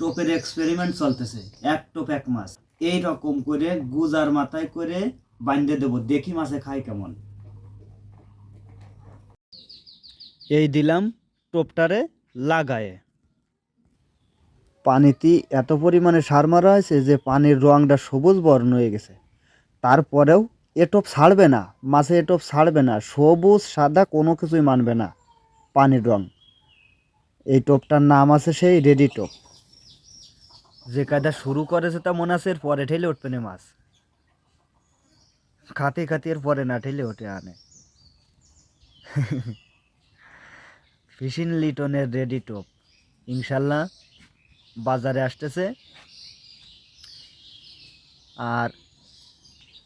টোপের experiment চলতেছে এক টোপ এক মাছ এই রকম করে গুজার মাথায় করে বান্ধে দেবো দেখি মাছে খায় কেমন। এই দিলাম টোপটারে লাগায়ে। পানিতে এত পরিমাণে সার মারা হয়েছে যে পানির রংটা সবুজ বর্ণ হয়ে গেছে। তারপরেও এ টোপ ছাড়বে না মাছে এ টোপ ছাড়বে না সবুজ সাদা কোনো কিছুই মানবে না পানির রং। এই টোপটার নাম আছে সেই রেডি টোপ। যে কায়দা শুরু করেছে তা মনে আছে? এর পরে ঠেলে উঠবে না মাছ। খাতে খাতে এর পরে না ঠেলে ওঠে আনে। ফিশিং লিটনের রেডি টোপ। ইনশাল্লাহ বাজারে আসতেছে। আর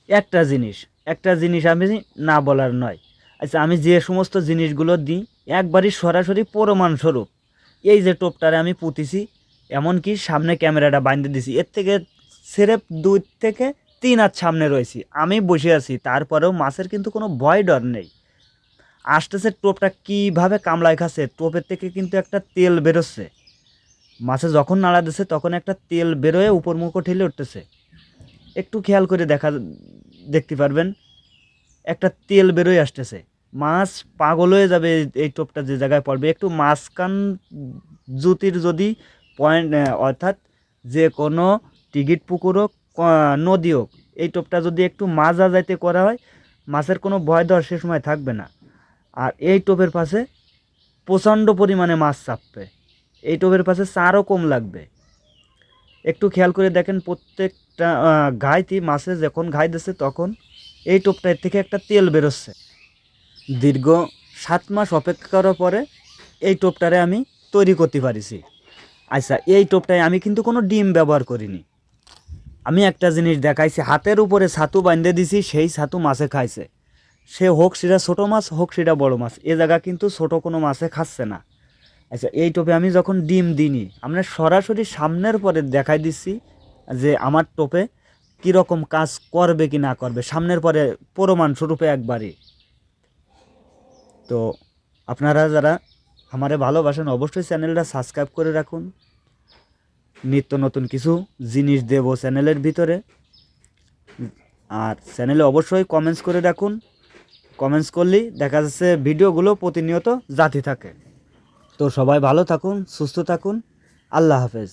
একটা জিনিস একটা জিনিস আমি না বলার নয়। আচ্ছা আমি যে সমস্ত জিনিসগুলো দিই, একবারই সরাসরি প্রমাণস্বরূপ। এই যে টোপটারে আমি পুঁতিছি এমনকি সামনে ক্যামেরাটা বাঁধতে দিছি। এর থেকে সেরেপ দুই থেকে তিন হাত সামনে রয়েছি। আমি বসে আছি, তারপরেও মাছের কিন্তু কোনো ভয় ডর নেই। আসতেছে টোপটা কীভাবে কামড়ায় খাচ্ছে, টোপের থেকে কিন্তু একটা তেল বেরোচ্ছে। মাছে যখন নাড়া দিচ্ছে তখন একটা তেল বেরোয় উপর মুখো ঠেলে উঠতেছে। একটু খেয়াল করে দেখা, দেখতে পারবেন, একটা তেল বেরোয় আসতেছে। মাছ পাগল হয়ে যাবে এই- এই টোপটা যে জায়গায় পড়বে। একটু মাঝখান জুতির যদি পয়েন্ট অর্থাৎ যে কোনো টিকিট পুকুর হোক নদী হোক, এই টোপটা যদি একটু মাজা যাইতে করা হয়, মাছের কোনো ভয় দর সে সময় থাকবে না। আর এই টোপের পাশে প্রচণ্ড পরিমাণে মাছ চাপবে। এই টোপের পাশে চারও কম লাগবে। একটু খেয়াল করে দেখেন প্রত্যেকটা ঘাইতে মাছে যখন ঘাই দিচ্ছে তখন এই টোপটা থেকে একটা তেল বেরোচ্ছে। দীর্ঘ সাত মাস অপেক্ষা করার পরে এই টোপটারে আমি তৈরি করতে পারিছি। আচ্ছা এই টোপটায় আমি কিন্তু কোনো ডিম ব্যবহার করিনি। আমি একটা জিনিস দেখাইছি, হাতের উপরে ছাতু বাঁধে দিছি, সেই ছাতু মাছে খাইছে। সে হোক সেটা ছোটো মাছ, হোক সেটা বড় মাছ, এ জায়গা কিন্তু ছোট কোনো মাছে খাচ্ছে না। আচ্ছা এই টোপে আমি যখন ডিম দিইনি, আমরা সরাসরি সামনের পরে দেখাই দিচ্ছি যে আমার টোপে কীরকম কাজ করবে কি না করবে। সামনের পরে প্রমাণ স্বরূপে একবারই। তো আপনারা যারা আমারে ভালোবাসেন, অবশ্যই চ্যানেলটা সাবস্ক্রাইব করে রাখুন। নিত্য নতুন কিছু জিনিস দেব চ্যানেলের ভিতরে। আর চ্যানেলে অবশ্যই কমেন্টস করে রাখুন। কমেন্টস করলেই দেখা যাচ্ছে ভিডিওগুলো প্রতিনিয়ত জাতি থাকে। তো সবাই ভালো থাকুন, সুস্থ থাকুন। আল্লাহ হাফেজ।